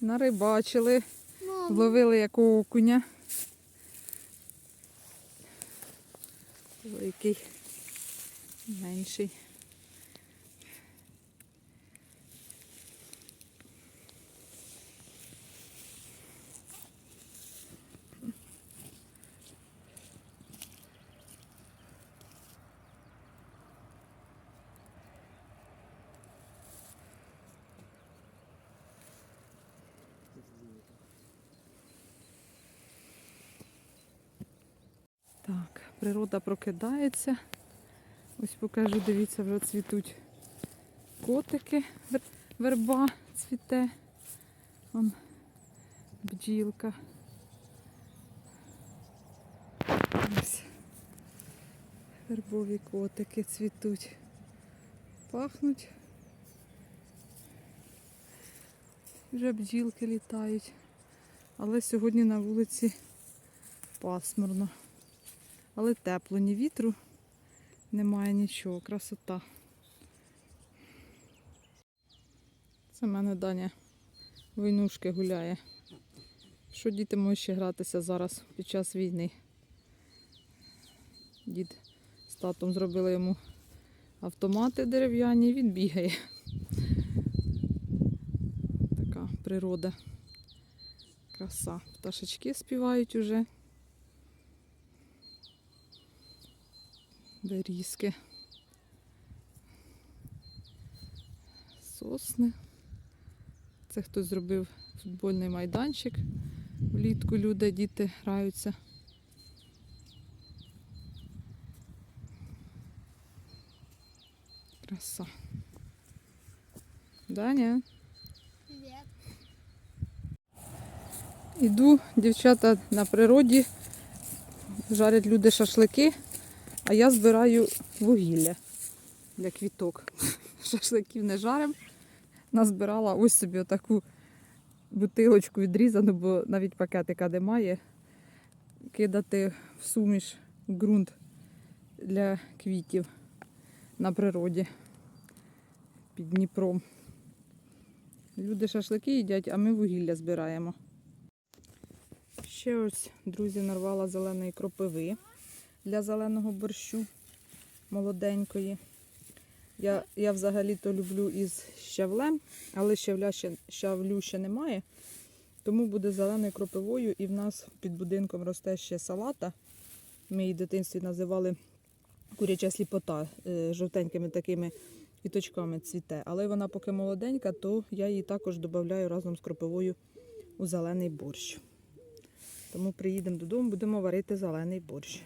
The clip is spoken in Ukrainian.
Нарибачили, ловили якого окуня. Великий, менший. Так, природа прокидається. Ось покажу, дивіться, вже цвітуть котики, верба цвіте. Вон бджілка. Вербові котики цвітуть. Пахнуть. Вже бджілки літають. Але сьогодні на вулиці пасмурно. Але тепло, ні вітру, немає нічого, красота. Це в мене Даня войнушки гуляє. Що діти можуть ще гратися зараз під час війни? Дід з татом зробили йому автомати дерев'яні, він бігає. Така природа. Краса. Пташечки співають уже. Берізки, сосни. Це хтось зробив футбольний майданчик. Влітку люди, діти граються. Краса. Даня. привіт. Іду, дівчата на природі, жарять люди шашлики, а я збираю вугілля для квіток. Шашликів не жарим. Назбирала ось собі отаку бутилочку відрізану, бо навіть пакетика немає. Кидати в суміш ґрунт для квітів на природі під Дніпром. Люди шашлики їдять, а ми вугілля збираємо. Ще ось, друзі, нарвала зеленої кропиви для зеленого борщу молоденької. Я, я взагалі-то люблю із щавлем, але щавля ще, щавлю ще немає. Тому буде зеленою кропивою. І в нас під будинком росте ще салата. Ми її в дитинстві називали куряча сліпота, е, жовтенькими такими квіточками цвіте. Але вона поки молоденька, то я її також додаю разом з кропивою у зелений борщ. Тому приїдемо додому, будемо варити зелений борщ.